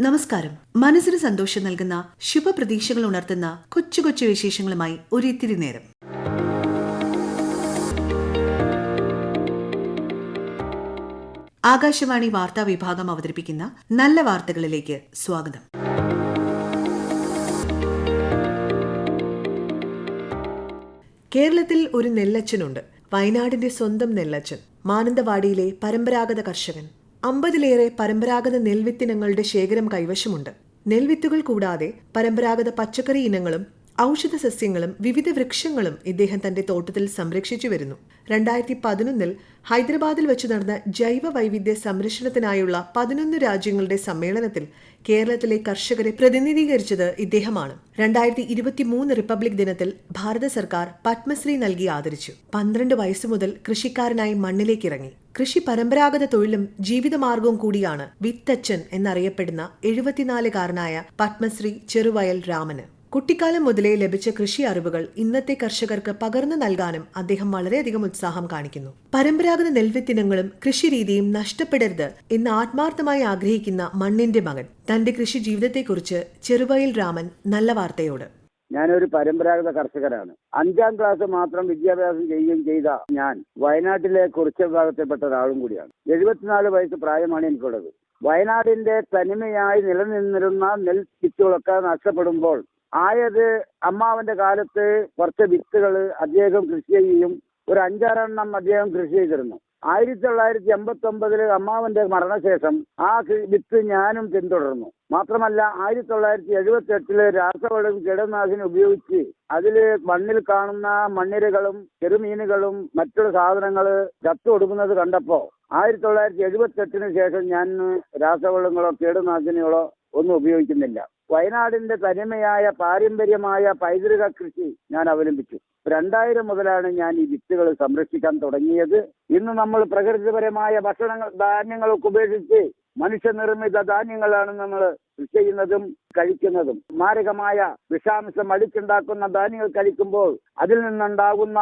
നമസ്കാരം. മനസ്സിന് സന്തോഷം നൽകുന്ന ശുഭപ്രതീക്ഷകൾ ഉണർത്തുന്ന കൊച്ചു കൊച്ചു വിശേഷങ്ങളുമായി ഒരിത്തിരി നേരം. ആകാശവാണി വാർത്താ വിഭാഗം അവതരിപ്പിക്കുന്ന നല്ല വാർത്തകളിലേക്ക് സ്വാഗതം. കേരളത്തിൽ ഒരു നെല്ലച്ചനുണ്ട്. വയനാടിന്റെ സ്വന്തം നെല്ലച്ചൻ മാനന്തവാടിയിലെ പരമ്പരാഗത കർഷകൻ. അമ്പതിലേറെ പരമ്പരാഗത നെൽവിത്തിനങ്ങളുടെ ശേഖരം കൈവശമുണ്ട്. നെൽവിത്തുകൾ കൂടാതെ പരമ്പരാഗത പച്ചക്കറി ഇനങ്ങളും ഔഷധ സസ്യങ്ങളും വിവിധ വൃക്ഷങ്ങളും ഇദ്ദേഹം തന്റെ തോട്ടത്തിൽ സംരക്ഷിച്ചു വരുന്നു. രണ്ടായിരത്തി പതിനൊന്നിൽ ഹൈദരാബാദിൽ വെച്ച് നടന്ന ജൈവ വൈവിധ്യ സംരക്ഷണത്തിനായുള്ള പതിനൊന്ന് രാജ്യങ്ങളുടെ സമ്മേളനത്തിൽ കേരളത്തിലെ കർഷകരെ പ്രതിനിധീകരിച്ചത് ഇദ്ദേഹമാണ്. രണ്ടായിരത്തി ഇരുപത്തിമൂന്ന് റിപ്പബ്ലിക് ദിനത്തിൽ ഭാരത സർക്കാർ പത്മശ്രീ നൽകി ആദരിച്ചു. പന്ത്രണ്ട് വയസ്സു മുതൽ കൃഷിക്കാരനായി മണ്ണിലേക്കിറങ്ങി. കൃഷി പരമ്പരാഗത തൊഴിലും ജീവിതമാർഗവും കൂടിയാണ് വിത്തച്ഛൻ എന്നറിയപ്പെടുന്ന എഴുപത്തിനാലുകാരനായ പത്മശ്രീ ചെറുവയൽ രാമന്. കുട്ടിക്കാലം മുതലേ ലഭിച്ച കൃഷി അറിവുകൾ ഇന്നത്തെ കർഷകർക്ക് പകർന്നു നൽകാനും അദ്ദേഹം വളരെയധികം ഉത്സാഹം കാണിക്കുന്നു. പരമ്പരാഗത നെൽവിത്തിനങ്ങളും കൃഷിരീതിയും നഷ്ടപ്പെടരുത് എന്ന് ആത്മാർത്ഥമായി ആഗ്രഹിക്കുന്ന മണ്ണിന്റെ മകൻ. തന്റെ കൃഷി ജീവിതത്തെക്കുറിച്ച് ചെറുവയൽ രാമൻ നല്ല വാർത്തയോട്. ഞാനൊരു പരമ്പരാഗത കർഷകരാണ് അഞ്ചാം ക്ലാസ് മാത്രം വിദ്യാഭ്യാസം ചെയ്യുകയും ചെയ്ത ഞാൻ വയനാട്ടിലെ കുറിച്ച വിഭാഗത്തിൽപ്പെട്ട ഒരാളും കൂടിയാണ്. എഴുപത്തിനാല് വയസ്സ് പ്രായമാണ് എനിക്കുള്ളത്. വയനാടിന്റെ തനിമയായി നിലനിന്നിരുന്ന നെൽ വിത്തുകളൊക്കെ നഷ്ടപ്പെടുമ്പോൾ ആയത് അമ്മാവന്റെ കാലത്ത് കുറച്ച് വിത്തുകൾ അദ്ദേഹം കൃഷി ചെയ്യും. ഒരു അഞ്ചാറെണ്ണം അദ്ദേഹം കൃഷി ചെയ്തിരുന്നു. ആയിരത്തി തൊള്ളായിരത്തി എൺപത്തി ഒമ്പതിൽ അമ്മാവന്റെ മരണശേഷം ആ വിത്ത് ഞാനും പിന്തുടർന്നു. മാത്രമല്ല ആയിരത്തി തൊള്ളായിരത്തി എഴുപത്തി എട്ടിൽ രാസവളം കീടനാശിനി ഉപയോഗിച്ച് അതിൽ മണ്ണിൽ കാണുന്ന മണ്ണിരകളും ചെറുമീനുകളും മറ്റുള്ള സാധനങ്ങൾ ചത്തു കൊടുക്കുന്നത് കണ്ടപ്പോ ആയിരത്തി തൊള്ളായിരത്തി എഴുപത്തി എട്ടിന് ശേഷം ഞാൻ രാസവളങ്ങളോ കീടനാശിനികളോ ഒന്നും ഉപയോഗിക്കുന്നില്ല. വയനാടിന്റെ തനിമയായ പാരമ്പര്യമായ പൈതൃക കൃഷി ഞാൻ അവലംബിച്ചു. രണ്ടായിരം മുതലാണ് ഞാൻ ഈ വിത്തുകൾ സംരക്ഷിക്കാൻ തുടങ്ങിയത്. ഇന്ന് നമ്മൾ പ്രകൃതിപരമായ ഭക്ഷണങ്ങൾ ധാന്യങ്ങളൊക്കെ ഉപേക്ഷിച്ച് മനുഷ്യനിർമ്മിത ധാന്യങ്ങളാണ് നമ്മൾ കൃഷി ചെയ്യുന്നതും കഴിക്കുന്നതും. മാരകമായ വിഷാംശം അടിച്ചുണ്ടാക്കുന്ന ധാന്യങ്ങൾ കഴിക്കുമ്പോൾ അതിൽ നിന്നുണ്ടാകുന്ന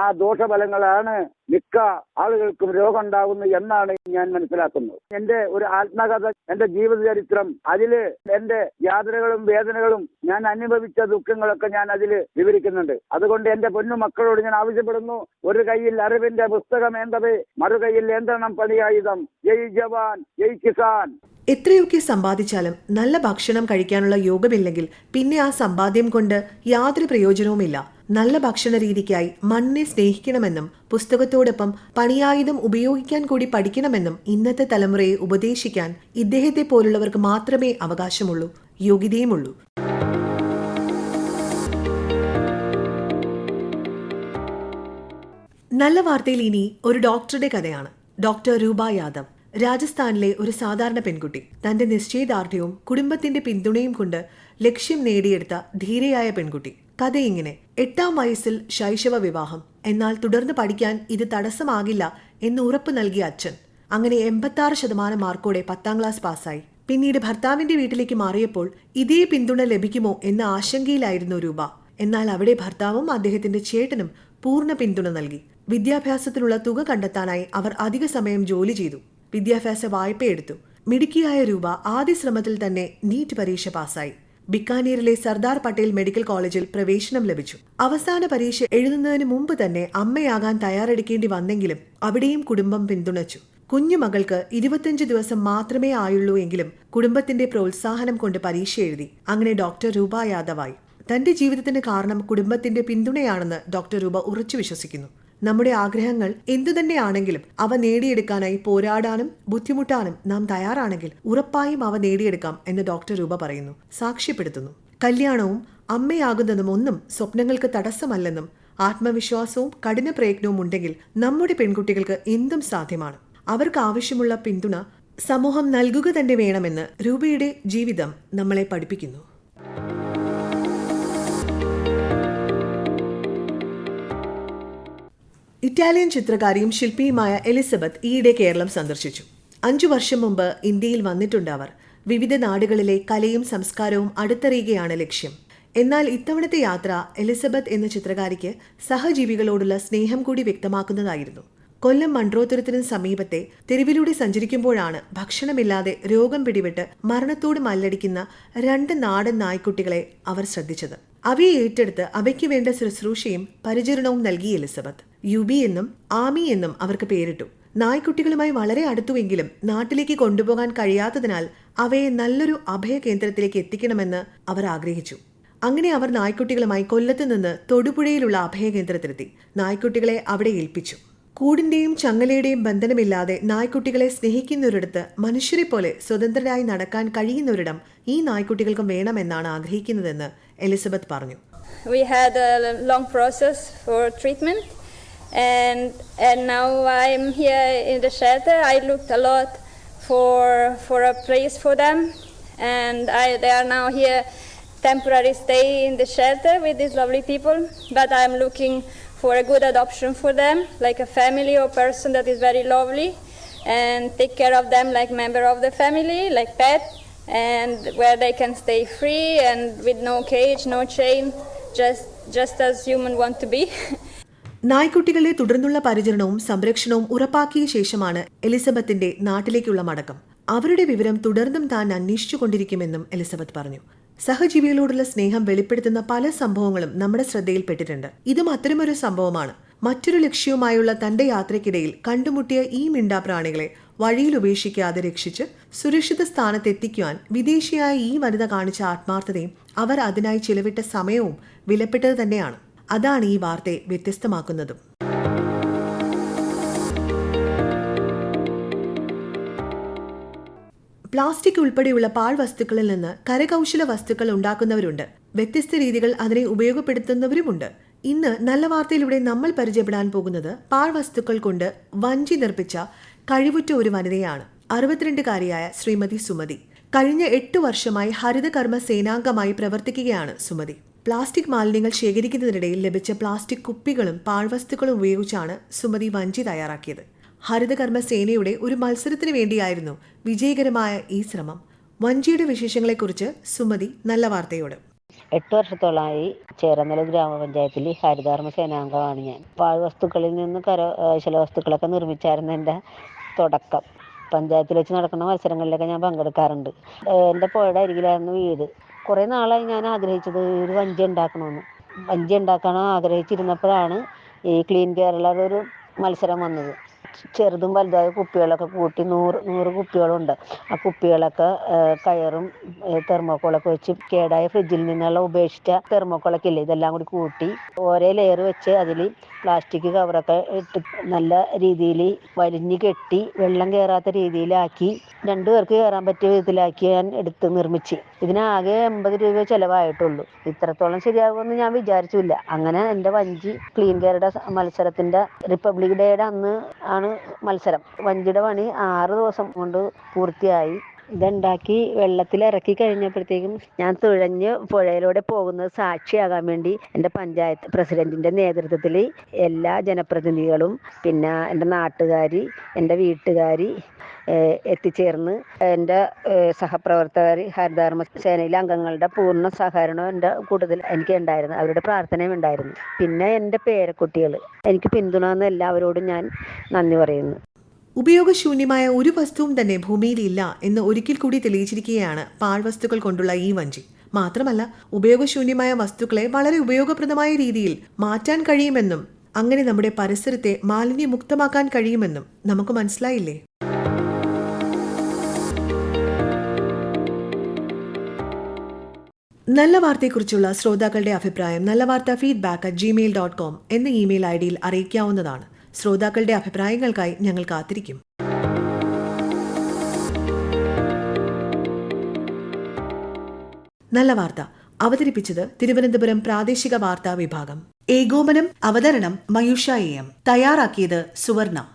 ആ ദോഷഫലങ്ങളാണ് മിക്ക ആളുകൾക്കും രോഗം ഉണ്ടാകുന്നത് എന്നാണ് ഞാൻ മനസ്സിലാക്കുന്നത്. എന്റെ ഒരു ആത്മകഥ എന്റെ ജീവചരിത്രം അതിൽ എന്റെ യാതനകളും വേദനകളും ഞാൻ അനുഭവിച്ച ദുഃഖങ്ങളൊക്കെ ഞാൻ അതിൽ വിവരിക്കുന്നുണ്ട്. അതുകൊണ്ട് എന്റെ പൊന്നു മക്കളോട് ഞാൻ ആവശ്യപ്പെടുന്നു ഒരു കയ്യിൽ അറിവിന്റെ പുസ്തകം എന്തത് മറുകൈയിൽ ഏന്തണം പണിയായുധം. ജയ് ജവാൻ ജയ് കിസാൻ. എത്രയൊക്കെ സമ്പാദിച്ചാലും നല്ല ഭക്ഷണം കഴിക്കാനുള്ള യോഗമില്ലെങ്കിൽ പിന്നെ ആ സമ്പാദ്യം കൊണ്ട് യാതൊരു പ്രയോജനവുമില്ല. നല്ല ഭക്ഷണ രീതിക്കായി മണ്ണിനെ സ്നേഹിക്കണമെന്നും പുസ്തകത്തോടൊപ്പം പണിയായുധം ഉപയോഗിക്കാൻ കൂടി പഠിക്കണമെന്നും ഇന്നത്തെ തലമുറയെ ഉപദേശിക്കാൻ ഇദ്ദേഹത്തെ പോലുള്ളവർക്ക് മാത്രമേ അവകാശമുള്ളൂ. യോഗ്യതയുമുള്ളൂ. നല്ല വാർത്തയിൽ ഇനി ഒരു ഡോക്ടറുടെ കഥയാണ്. ഡോക്ടർ രൂപ യാദവ്. രാജസ്ഥാനിലെ ഒരു സാധാരണ പെൺകുട്ടി തന്റെ നിശ്ചയദാർഢ്യവും കുടുംബത്തിന്റെ പിന്തുണയും കൊണ്ട് ലക്ഷ്യം നേടിയെടുത്ത ധീരയായ പെൺകുട്ടി. കഥ ഇങ്ങനെ എട്ടാം വയസ്സിൽ ശൈശവ വിവാഹം. എന്നാൽ തുടർന്ന് പഠിക്കാൻ ഇത് തടസ്സമാകില്ല എന്ന് ഉറപ്പ് നൽകിയ അച്ഛൻ. അങ്ങനെ എൺപത്തി ശതമാനം മാർക്കോടെ പത്താം ക്ലാസ് പാസ്സായി. പിന്നീട് ഭർത്താവിന്റെ വീട്ടിലേക്ക് മാറിയപ്പോൾ ഇതേ പിന്തുണ ലഭിക്കുമോ എന്ന ആശങ്കയിലായിരുന്നു രൂപ. എന്നാൽ അവിടെ ഭർത്താവും അദ്ദേഹത്തിന്റെ ചേട്ടനും പൂർണ പിന്തുണ നൽകി. വിദ്യാഭ്യാസത്തിനുള്ള തുക കണ്ടെത്താനായി അവർ അധിക സമയം ജോലി ചെയ്തു. വിദ്യാഭ്യാസ വായ്പയെടുത്തു. മിടുക്കിയായ രൂപ ആദ്യ ശ്രമത്തിൽ തന്നെ നീറ്റ് പരീക്ഷ പാസായി ബിക്കാനീറിലെ സർദാർ പട്ടേൽ മെഡിക്കൽ കോളേജിൽ പ്രവേശനം ലഭിച്ചു. അവസാന പരീക്ഷ എഴുതുന്നതിന് മുമ്പ് തന്നെ അമ്മയാകാൻ തയ്യാറെടുക്കേണ്ടി വന്നെങ്കിലും അവിടെയും കുടുംബം പിന്തുണച്ചു. കുഞ്ഞുമകൾക്ക് ഇരുപത്തിയഞ്ച് ദിവസം മാത്രമേ ആയുള്ളൂ എങ്കിലും കുടുംബത്തിന്റെ പ്രോത്സാഹനം കൊണ്ട് പരീക്ഷ എഴുതി. അങ്ങനെ ഡോക്ടർ രൂപ യാദവായി. തന്റെ ജീവിതത്തിന് കാരണം കുടുംബത്തിന്റെ പിന്തുണയാണെന്ന് ഡോക്ടർ രൂപ ഉറച്ചു വിശ്വസിക്കുന്നു. നമ്മുടെ ആഗ്രഹങ്ങൾ എന്തുതന്നെയാണെങ്കിലും അവ നേടിയെടുക്കാനായി പോരാടാനും ബുദ്ധിമുട്ടാനും നാം തയ്യാറാണെങ്കിൽ ഉറപ്പായും അവ നേടിയെടുക്കാം എന്ന് ഡോക്ടർ രൂപ പറയുന്നു. സാക്ഷ്യപ്പെടുത്തുന്നു. കല്യാണവും അമ്മയാകുന്നതും ഒന്നും സ്വപ്നങ്ങൾക്ക് തടസ്സമല്ലെന്നും ആത്മവിശ്വാസവും കഠിന പ്രയത്നവും ഉണ്ടെങ്കിൽ നമ്മുടെ പെൺകുട്ടികൾക്ക് എന്തും സാധ്യമാണ്. അവർക്ക് ആവശ്യമുള്ള പിന്തുണ സമൂഹം നൽകുക തന്നെ വേണമെന്ന് രൂപയുടെ ജീവിതം നമ്മളെ പഠിപ്പിക്കുന്നു. ഇറ്റാലിയൻ ചിത്രകാരിയും ശില്പിയുമായ എലിസബത്ത് ഈയിടെ കേരളം സന്ദർശിച്ചു. അഞ്ചു വർഷം മുമ്പ് ഇന്ത്യയിൽ വന്നിട്ടുണ്ട് അവർ. വിവിധ നാടുകളിലെ കലയും സംസ്കാരവും അടുത്തറിയുകയാണ് ലക്ഷ്യം. എന്നാൽ ഇത്തവണത്തെ യാത്ര എലിസബത്ത് എന്ന ചിത്രകാരിക്ക് സഹജീവികളോടുള്ള സ്നേഹം കൂടി വ്യക്തമാക്കുന്നതായിരുന്നു. കൊല്ലം മൺട്രോത്തുരത്തിന് സമീപത്തെ തെരുവിലൂടെ സഞ്ചരിക്കുമ്പോഴാണ് ഭക്ഷണമില്ലാതെ രോഗം പിടിവിട്ട് മരണത്തോട് മല്ലടിക്കുന്ന രണ്ട് നാടൻ നായ്ക്കുട്ടികളെ അവർ ശ്രദ്ധിച്ചത്. അവയെ ഏറ്റെടുത്ത് അവയ്ക്ക് വേണ്ട ശുശ്രൂഷയും പരിചരണവും നൽകി എലിസബത്ത്. യുബി എന്നും ആമി എന്നും അവർക്ക് പേരിട്ടു. നായ്ക്കുട്ടികളുമായി വളരെ അടുത്തുവെങ്കിലും നാട്ടിലേക്ക് കൊണ്ടുപോകാൻ കഴിയാത്തതിനാൽ അവയെ നല്ലൊരു അഭയകേന്ദ്രത്തിലേക്ക് എത്തിക്കണമെന്ന് അവർ ആഗ്രഹിച്ചു. അങ്ങനെ അവർ നായ്ക്കുട്ടികളുമായി കൊല്ലത്ത് നിന്ന് തൊടുപുഴയിലുള്ള അഭയകേന്ദ്രത്തിലെത്തി. നായ്ക്കുട്ടികളെ അവിടെ ഏൽപ്പിച്ചു. കൂടിന്റെയും ചങ്ങലയുടെയും ബന്ധനമില്ലാതെ നായ്ക്കുട്ടികളെ സ്നേഹിക്കുന്നൊരിടത്ത് മനുഷ്യരെ പോലെ സ്വതന്ത്രരായി നടക്കാൻ കഴിയുന്നൊരിടം ഈ നായ്ക്കുട്ടികൾക്കും വേണമെന്നാണ് ആഗ്രഹിക്കുന്നതെന്ന് എലിസബത്ത് പറഞ്ഞു. We had a long process for treatment, and and now I'm here in the shelter. I looked a lot for for a place for them, and I they are now here temporary stay in the shelter with these lovely people. But I'm looking for a good adoption for them, like a family or person that is very lovely, and take care of them like member of the family, like pet, and where they can stay free and with no cage, no chain, just just as human want to be. നായ്ക്കുട്ടികളുടെ തുടർന്നുള്ള പരിചരണവും സംരക്ഷണവും ഉറപ്പാക്കിയ ശേഷമാണ് എലിസബത്തിന്റെ നാട്ടിലേക്കുള്ള മടക്കം. അവരുടെ വിവരം തുടർന്നും താൻ അന്വേഷിച്ചുകൊണ്ടിരിക്കുമെന്നും എലിസബത്ത് പറഞ്ഞു. സഹജീവികളോടുള്ള സ്നേഹം വെളിപ്പെടുത്തുന്ന പല സംഭവങ്ങളും നമ്മുടെ ശ്രദ്ധയിൽപ്പെട്ടിട്ടുണ്ട്. ഇതും അത്തരമൊരു സംഭവമാണ്. മറ്റൊരു ലക്ഷ്യവുമായുള്ള തന്റെ യാത്രയ്ക്കിടയിൽ കണ്ടുമുട്ടിയ ഈ മിണ്ടാപ്രാണികളെ വഴിയിൽ ഉപേക്ഷിക്കാതെ രക്ഷിച്ച് സുരക്ഷിത സ്ഥാനത്തെത്തിക്കുവാൻ വിദേശിയായ ഈ വനിത കാണിച്ച ആത്മാർത്ഥതയും അവർ അതിനായി ചിലവിട്ട സമയവും വിലപ്പെട്ടത് തന്നെയാണ്. അതാണ് ഈ വാർത്തയെ വ്യത്യസ്തമാക്കുന്നതും. പ്ലാസ്റ്റിക് ഉൾപ്പെടെയുള്ള പാഴ്വസ്തുക്കളിൽ നിന്ന് കരകൗശല വസ്തുക്കൾ ഉണ്ടാക്കുന്നവരുണ്ട്. വ്യത്യസ്ത രീതികൾ അതിനെ ഉപയോഗപ്പെടുത്തുന്നവരുമുണ്ട്. ഇന്ന് നല്ല വാർത്തയിലൂടെ നമ്മൾ പരിചയപ്പെടാൻ പോകുന്നത് പാഴ്വസ്തുക്കൾ കൊണ്ട് വഞ്ചി നിർപ്പിച്ച കഴിവുറ്റ ഒരു വനിതയാണ്. അറുപത്തിരണ്ടുകാരിയായ ശ്രീമതി സുമതി. കഴിഞ്ഞ എട്ട് വർഷമായി ഹരിതകർമ്മ സേനാംഗമായി പ്രവർത്തിക്കുകയാണ് സുമതി. പ്ലാസ്റ്റിക് മാലിന്യങ്ങൾ ശേഖരിക്കുന്നതിനിടയിൽ ലഭിച്ച പ്ലാസ്റ്റിക് കുപ്പികളും പാഴ്വസ്തുക്കളും ഉപയോഗിച്ചാണ് സുമതി വഞ്ചി തയ്യാറാക്കിയത്. ഹരിതകർമ്മ സേനയുടെ ഒരു മത്സരത്തിന് വേണ്ടിയായിരുന്നു വിജയകരമായ ഈ ശ്രമം. വഞ്ചിയുടെ വിശേഷങ്ങളെക്കുറിച്ച് സുമതി നല്ല വാർത്തയോട്. എട്ട് വർഷത്തോളമായി ചേരനല ഗ്രാമപഞ്ചായത്തിൽ ഹരിതകർമ്മ സേനാംഗമാണ് ഞാൻ. പാഴ്വസ്തുക്കളിൽ നിന്ന് കരകൗശല വസ്തുക്കളൊക്കെ നിർമ്മിച്ചായിരുന്നു എന്റെ തുടക്കം. പഞ്ചായത്തിൽ വെച്ച് നടക്കുന്ന മത്സരങ്ങളിലൊക്കെ ഞാൻ പങ്കെടുക്കാറുണ്ട്. എന്റെ പുഴയുടെ അരികിലായിരുന്നു വീട്. കുറേ നാളായി ഞാൻ ആഗ്രഹിച്ചത് ഒരു വഞ്ചി ഉണ്ടാക്കണമെന്ന്. വഞ്ചി ഉണ്ടാക്കാൻ ആഗ്രഹിച്ചിരുന്നപ്പോഴാണ് ഈ ക്ലീൻ കേരളയുടെ ഒരു മത്സരം വന്നത്. ചെറുതും വലുതായ കുപ്പികളൊക്കെ കൂട്ടി നൂറ് നൂറ് കുപ്പികളുണ്ട്. ആ കുപ്പികളൊക്കെ കയറും തെർമോക്കോളൊക്കെ വെച്ച് കേടായ ഫ്രിഡ്ജിൽ നിന്നുള്ള ഉപേക്ഷിച്ച തെർമോക്കോളൊക്കെ ഇല്ലേ ഇതെല്ലാം കൂടി കൂട്ടി ഓരോ ലെയർ വെച്ച് അതിൽ പ്ലാസ്റ്റിക് കവറൊക്കെ ഇട്ട് നല്ല രീതിയിൽ വലിഞ്ഞു കെട്ടി വെള്ളം കയറാത്ത രീതിയിലാക്കി രണ്ടു പേർക്ക് കയറാൻ പറ്റിയ വിധത്തിലാക്കി ഞാൻ എടുത്ത് നിർമ്മിച്ച്. ഇതിനാകെ എൺപത് രൂപ ചിലവായിട്ടുള്ളൂ. ഇത്രത്തോളം ശരിയാകുമെന്ന് ഞാൻ വിചാരിച്ചില്ല. അങ്ങനെ എന്റെ വഞ്ചി ക്ലീൻ കെയറുടെ മത്സരത്തിന്റെ റിപ്പബ്ലിക് ഡേയുടെ അന്ന് ആണ് മത്സരം. വഞ്ചിയുടെ പണി ആറ് ദിവസം കൊണ്ട് പൂർത്തിയായി. ഇതുണ്ടാക്കി വെള്ളത്തിൽ ഇറക്കി കഴിഞ്ഞപ്പോഴത്തേക്കും ഞാൻ തുഴഞ്ഞ് പുഴയിലൂടെ പോകുന്നത് സാക്ഷിയാകാൻ വേണ്ടി എന്റെ പഞ്ചായത്ത് പ്രസിഡന്റിന്റെ നേതൃത്വത്തിൽ എല്ലാ ജനപ്രതിനിധികളും പിന്നെ എന്റെ നാട്ടുകാരി എന്റെ വീട്ടുകാർ എത്തിച്ചേർന്ന് എന്റെ സഹപ്രവർത്തകർ ഹരിതകർമ്മ സേനയിലെ അംഗങ്ങളുടെ പൂർണ സഹകരണം എന്റെ കൂടുതൽ എനിക്ക് ഉണ്ടായിരുന്നു. അവരുടെ പ്രാർത്ഥനയും ഉണ്ടായിരുന്നു. പിന്നെ എന്റെ പേരക്കുട്ടികൾ. എനിക്ക് പിന്തുണ എല്ലാവരോടും ഞാൻ നന്ദി പറയുന്നു. ഉപയോഗശൂന്യമായ ഒരു വസ്തുവും തന്നെ ഭൂമിയിൽ ഇല്ല എന്ന് ഒരിക്കൽ കൂടി തെളിയിച്ചിരിക്കുകയാണ് പാഴ്വസ്തുക്കൾ കൊണ്ടുള്ള ഈ വഞ്ചി. മാത്രമല്ല ഉപയോഗശൂന്യമായ വസ്തുക്കളെ വളരെ ഉപയോഗപ്രദമായ രീതിയിൽ മാറ്റാൻ കഴിയുമെന്നും അങ്ങനെ നമ്മുടെ പരിസരത്തെ മാലിന്യമുക്തമാക്കാൻ കഴിയുമെന്നും നമുക്ക് മനസ്സിലായില്ലേ? നല്ല വാർത്തയെക്കുറിച്ചുള്ള ശ്രോതാക്കളുടെ അഭിപ്രായം നല്ല വാർത്ത feedback at Gmail dot com എന്ന ഇമെയിൽ ഐ ഡിയിൽ അറിയിക്കാവുന്നതാണ്. ശ്രോതാക്കളുടെ അഭിപ്രായങ്ങൾക്കായി ഞങ്ങൾ കാത്തിരിക്കും. നല്ല വാർത്ത. അവതരിപ്പിച്ചത് തിരുവനന്തപുരം പ്രാദേശിക വാർത്താ വിഭാഗം. ഏകോപനം അവതരണം മയൂഷ എം തയ്യാറാക്കിയത് സുവർണ.